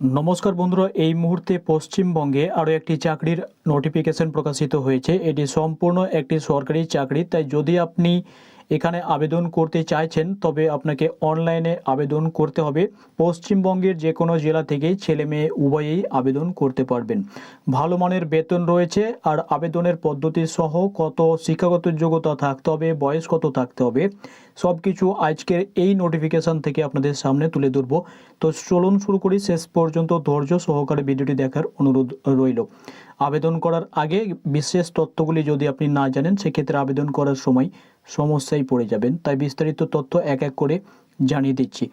নমস্কার বন্ধুরা, এই মুহূর্তে পশ্চিমবঙ্গে আরও একটি চাকরির নোটিফিকেশন প্রকাশিত হয়েছে। এটি সম্পূর্ণ একটি সরকারি চাকরি, তাই যদি আপনি এখানে আবেদন করতে চাইছেন, তবে আপনাকে অনলাইনে আবেদন করতে হবে। পশ্চিমবঙ্গের যে কোনো জেলা থেকেই ছেলে মেয়ে উভয়েই আবেদন করতে পারবেন। ভালো মানের বেতন রয়েছে, আর আবেদনের পদ্ধতি সহ কত শিক্ষাগত যোগ্যতা থাকতে হবে, বয়স কত থাকতে হবে সব কিছু আজকের এই নোটিফিকেশন থেকে আপনাদের সামনে তুলে ধরব। তো চলুন শুরু করি, শেষ পর্যন্ত ধৈর্য সহকারে ভিডিওটি দেখার অনুরোধ রইল। আবেদন করার আগে বিশেষ তথ্যগুলি যদি আপনি না জানেন, সেক্ষেত্রে আবেদন করার সময় সমস্যায় পড়ে যাবেন। তাই বিস্তারিত তথ্য এক এক করে জানিয়ে দিচ্ছি।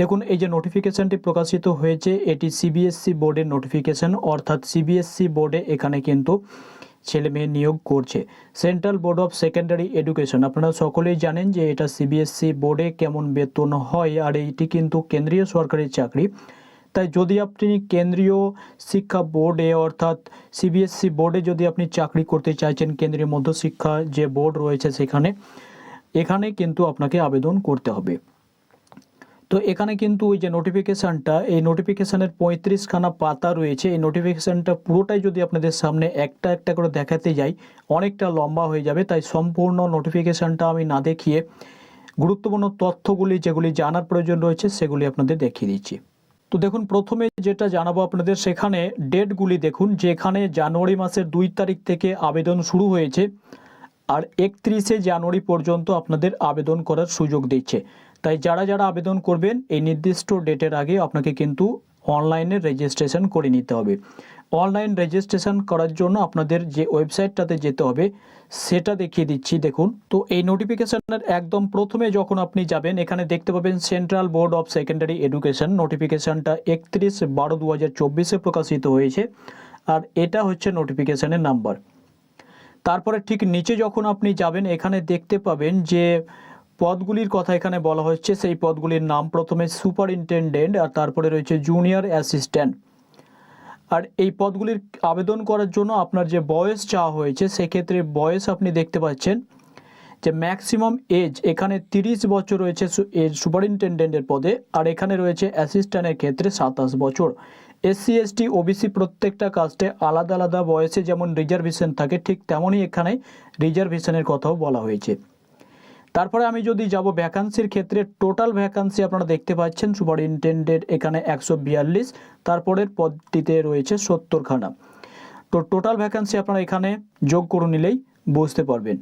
দেখুন, এই যে নোটিফিকেশনটি প্রকাশিত হয়েছে, এটি সিবিএসসি বোর্ডের নোটিফিকেশন অর্থাৎ সিবিএসসি বোর্ডে এখানে কিন্তু ছেলে মেয়ে নিয়োগ করছে। Central board of secondary education আপনারা সকলেই জানেন যে এটা সিবিএসসি বোর্ডে কেমন বেতন হয়, আর এইটি কিন্তু কেন্দ্রীয় সরকারি চাকরি। তাই যদি আপনি কেন্দ্রীয় শিক্ষা বোর্ডে অর্থাৎ সিবিএসসি বোর্ডে যদি আপনি চাকরি করতে চাইছেন, কেন্দ্রীয় মধ্যশিক্ষা যে বোর্ড রয়েছে সেখানে, এখানে কিন্তু আপনাকে আবেদন করতে হবে। তো এখানে কিন্তু ওই যে নোটিফিকেশানটা এই নোটিফিকেশানের পঁয়ত্রিশখানা পাতা রয়েছে। এই নোটিফিকেশানটা পুরোটাই যদি আপনাদের সামনে একটা একটা করে দেখাতে যাই, অনেকটা লম্বা হয়ে যাবে। তাই সম্পূর্ণ নোটিফিকেশানটা আমি না দেখিয়ে গুরুত্বপূর্ণ তথ্যগুলি, যেগুলি জানার প্রয়োজন রয়েছে, সেগুলি আপনাদের দেখিয়ে দিচ্ছি। তো দেখুন, প্রথমে যেটা জানাব আপনাদের, সেখানে ডেটগুলি দেখুন, যেখানে জানুয়ারি মাসের দুই তারিখ থেকে আবেদন শুরু হয়েছে আর একত্রিশে জানুয়ারি পর্যন্ত আপনাদের আবেদন করার সুযোগ দিচ্ছে। তাই যারা যারা আবেদন করবেন, এই নির্দিষ্ট ডেটের আগে আপনাকে কিন্তু অনলাইনে রেজিস্ট্রেশন করে নিতে হবে। অনলাইন রেজিস্ট্রেশন করার জন্য আপনাদের যে ওয়েবসাইটটাতে যেতে হবে, সেটা দেখিয়ে দিচ্ছি, দেখুন। তো এই নোটিফিকেশানের একদম প্রথমে যখন আপনি যাবেন, এখানে দেখতে পাবেন central board of secondary education নোটিফিকেশানটা একত্রিশ বারো দু হাজার চব্বিশে প্রকাশিত হয়েছে, আর এটা হচ্ছে নোটিফিকেশানের নাম্বার তারপরে ঠিক নিচে যখন আপনি যাবেন, এখানে দেখতে পাবেন যে পদগুলির কথা এখানে বলা হচ্ছে সেই পদগুলির নাম প্রথমে সুপারিনটেন্ডেন্ট আর তারপরে রয়েছে জুনিয়র অ্যাসিস্ট্যান্ট। আর এই পদগুলির আবেদন করার জন্য আপনার যে বয়স চাওয়া হয়েছে, সেক্ষেত্রে বয়স আপনি দেখতে পাচ্ছেন যে ম্যাক্সিমাম এজ এখানে তিরিশ বছর রয়েছে সুপারিনটেন্ডেন্টের পদে আর এখানে রয়েছে অ্যাসিস্ট্যান্টের ক্ষেত্রে সাতাশ বছর। এসসি, এসটি, ওবিসি প্রত্যেকটা কাস্টে আলাদা আলাদা বয়সে যেমন রিজার্ভেশন থাকে, ঠিক তেমনই এখানে রিজার্ভেশনের কথাও বলা হয়েছে। তারপরে আমি যদি যাব ভ্যাকান্সির ক্ষেত্রে টোটাল ভ্যাকান্সি আপনারা দেখতে পাচ্ছেন সুপারিনটেন্ডেন্ট এখানে একশো বিয়াল্লিশ, তারপরের পদটিতে রয়েছে সত্তরখানা। তো টোটাল ভ্যাকান্সি আপনারা এখানে যোগ করে নিলেই বুঝতে পারবেন।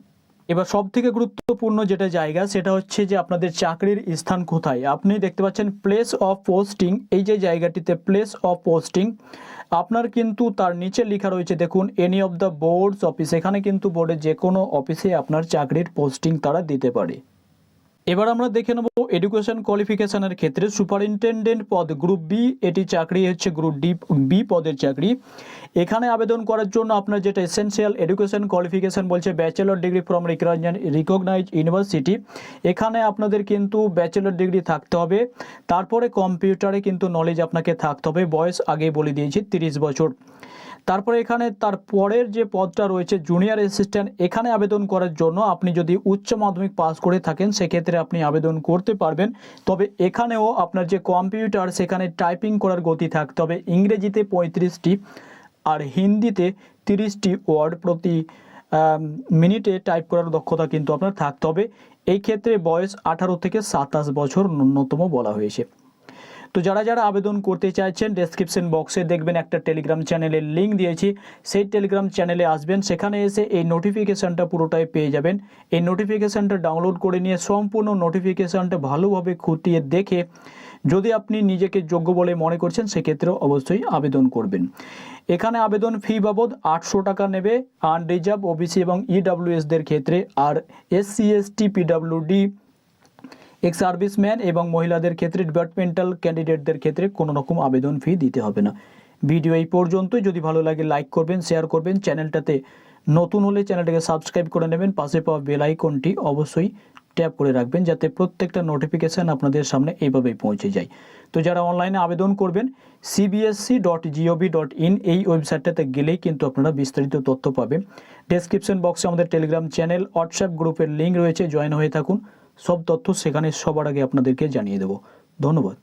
এবার সব থেকে গুরুত্বপূর্ণ যেটা জায়গা, সেটা হচ্ছে যে আপনাদের চাকরির স্থান কোথায়? আপনি দেখতে পাচ্ছেন প্লেস অফ পোস্টিং এই যে জায়গাটিতে প্লেস অফ পোস্টিং আপনার কিন্তু তার নিচে লেখা রয়েছে, দেখুন any of the boards office এখানে কিন্তু বোর্ডের যে কোনো অফিসে আপনার চাকরির পোস্টিং তারা দিতে পারে। এবার আমরা দেখে নেব এডুকেশন কোয়ালিফিকেশনের ক্ষেত্রে সুপারিনটেন্ডেন্ট পদ গ্রুপ বি এটি চাকরি হচ্ছে গ্রুপ ডি বি পদের চাকরি। এখানে আবেদন করার জন্য আপনার যেটা এসেন্সিয়াল এডুকেশন কোয়ালিফিকেশন বলছে bachelor degree from recognise university এখানে আপনাদের কিন্তু ব্যাচেলর ডিগ্রি থাকতে হবে, তারপরে কম্পিউটারে কিন্তু নলেজ আপনাকে থাকতে হবে, বয়স আগে বলে দিয়েছি, তিরিশ বছর। তারপরে এখানে তার পরের যে পদটা রয়েছে জুনিয়র অ্যাসিস্ট্যান্ট এখানে আবেদন করার জন্য আপনি যদি উচ্চ মাধ্যমিক পাস করে থাকেন, সেক্ষেত্রে আপনি আবেদন করতে পারবেন। তবে এখানেও আপনার যে কম্পিউটার সেখানে টাইপিং করার গতি থাকতে হবে। ইংরেজিতে পঁয়ত্রিশটি আর হিন্দিতে তিরিশটি ওয়ার্ড প্রতি মিনিটে টাইপ করার দক্ষতা কিন্তু আপনার থাকতে হবে। এই ক্ষেত্রে বয়স আঠারো থেকে সাতাশ বছর ন্যূনতম বলা হয়েছে। তো যারা যারা আবেদন করতে চাইছেন ডেসক্রিপশন বক্সে দেখবেন একটা টেলিগ্রাম চ্যানেলের লিঙ্ক দিয়েছি। সেই টেলিগ্রাম চ্যানেলে আসবেন, সেখানে এসে এই নোটিফিকেশানটা পুরোটাই পেয়ে যাবেন। এই নোটিফিকেশানটা ডাউনলোড করে নিয়ে সম্পূর্ণ নোটিফিকেশানটা ভালোভাবে খুঁটিয়ে দেখে যদি আপনি নিজেকে যোগ্য বলে মনে করছেন, সেক্ষেত্রেও অবশ্যই আবেদন করবেন। এখানে আবেদন ফি বাবদ আটশো টাকা নেবে আনরিজার্ভ ওবিসি এবং ইডাব্লিউএসদের ক্ষেত্রে। আর SC ST PWD ex serviceman এবং মহিলাদের ক্ষেত্রে ডিপার্টমেন্টাল ক্যান্ডিডেটদের ক্ষেত্রে কোনো রকম আবেদন ফি দিতে হবে না। ভিডিও এই পর্যন্তই। যদি ভালো লাগে লাইক করবেন শেয়ার করবেন। চ্যানেলটাতে নতুন হলে চ্যানেলটাকে সাবস্ক্রাইব করে নেবেন। পাশে পাওয়া বেল আইকনটি অবশ্যই ট্যাপ করে রাখবেন, যাতে প্রত্যেকটা নোটিফিকেশান আপনাদের সামনে এইভাবেই পৌঁছে যায়। তো যারা অনলাইনে আবেদন করবেন CBSE dot gov dot in এই ওয়েবসাইটটাতে গেলেই কিন্তু আপনারা বিস্তারিত তথ্য পাবেন। ডেসক্রিপশন বক্সে আমাদের টেলিগ্রাম চ্যানেল হোয়াটসঅ্যাপ গ্রুপের লিঙ্ক রয়েছে। জয়েন হয়ে থাকুন। সব তথ্য সেখানে সবার আগে আপনাদেরকে জানিয়ে দেব। ধন্যবাদ।